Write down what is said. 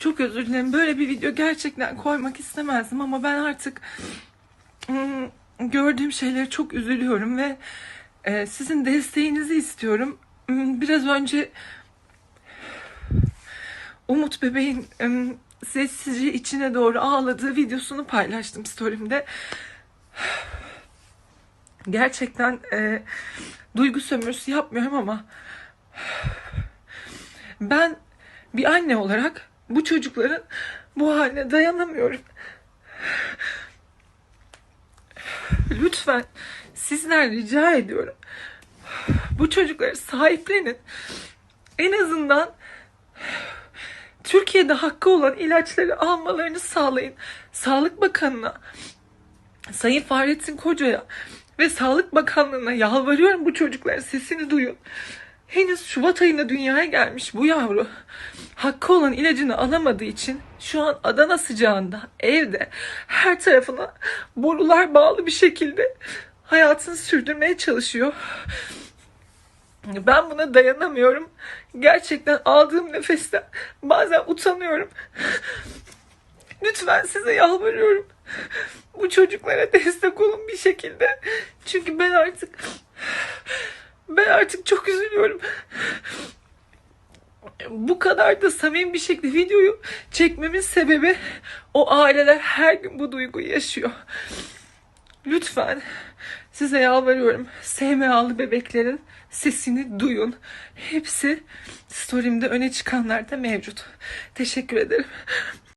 Çok özür dilerim. Böyle bir video gerçekten koymak istemezdim ama ben artık ım, gördüğüm şeylere çok üzülüyorum ve e, sizin desteğinizi istiyorum. Im, Biraz önce Umut bebeğin ım, sessizce içine doğru ağladığı videosunu paylaştım story'imde. Gerçekten e, duygu sömürüsü yapmıyorum ama ben bir anne olarak bu çocukların bu haline dayanamıyorum. Lütfen sizden rica ediyorum. Bu çocukları sahiplenin. En azından Türkiye'de hakkı olan ilaçları almalarını sağlayın. Sağlık Bakanı'na, Sayın Fahrettin Koca'ya ve Sağlık Bakanlığı'na yalvarıyorum bu çocukların sesini duyun. Henüz Şubat ayında dünyaya gelmiş bu yavru. Hakkı olan ilacını alamadığı için şu an Adana sıcağında evde her tarafına borular bağlı bir şekilde hayatını sürdürmeye çalışıyor. Ben buna dayanamıyorum. Gerçekten aldığım nefesten bazen utanıyorum. Lütfen size yalvarıyorum. Bu çocuklara destek olun bir şekilde. Çünkü ben artık artık çok üzülüyorum. Bu kadar da samimi bir şekilde videoyu çekmemin sebebi o aileler her gün bu duyguyu yaşıyor. Lütfen size yalvarıyorum. SMA'lı bebeklerin sesini duyun. Hepsi story'imde öne çıkanlar da mevcut. Teşekkür ederim.